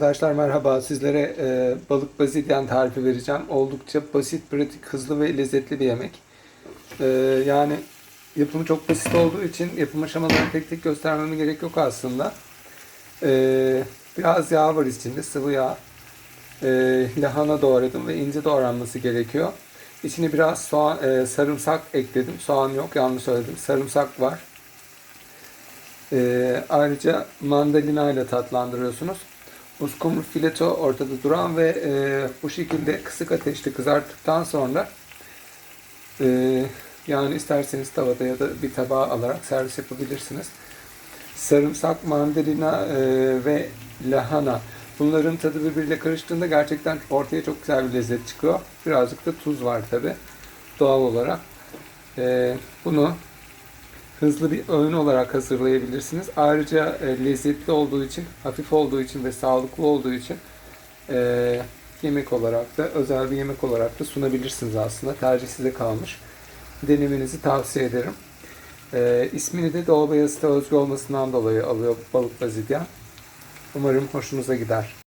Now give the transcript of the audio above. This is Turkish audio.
Arkadaşlar merhaba. Sizlere e, balık bazilyan tarifi vereceğim. Oldukça basit, pratik, hızlı ve lezzetli bir yemek. E, yani yapımı çok basit olduğu için yapım aşamalarını tek tek göstermeme gerek yok aslında. E, biraz yağ var içinde, sıvı yağ. E, lahana doğradım ve ince doğranması gerekiyor. İçine biraz soğan, e, sarımsak ekledim. Soğan yok, yanlış söyledim. Sarımsak var. E, ayrıca mandalina ile tatlandırıyorsunuz. Uskumru fileto ortada duran ve e, bu şekilde kısık ateşte kızarttıktan sonra e, yani isterseniz tavada ya da bir tabağa alarak servis yapabilirsiniz. Sarımsak, mandalina e, ve lahana bunların tadı birbiriyle karıştığında gerçekten ortaya çok güzel bir lezzet çıkıyor. Birazcık da tuz var tabi doğal olarak. E, bunu hızlı bir öğün olarak hazırlayabilirsiniz. Ayrıca e, lezzetli olduğu için, hafif olduğu için ve sağlıklı olduğu için e, yemek olarak da özel bir yemek olarak da sunabilirsiniz aslında. Tercih size kalmış. Denemenizi tavsiye ederim. E, ismini de Doğu Beyazıt'a özgü olmasından dolayı alıyor balık bazilyan. Umarım hoşunuza gider.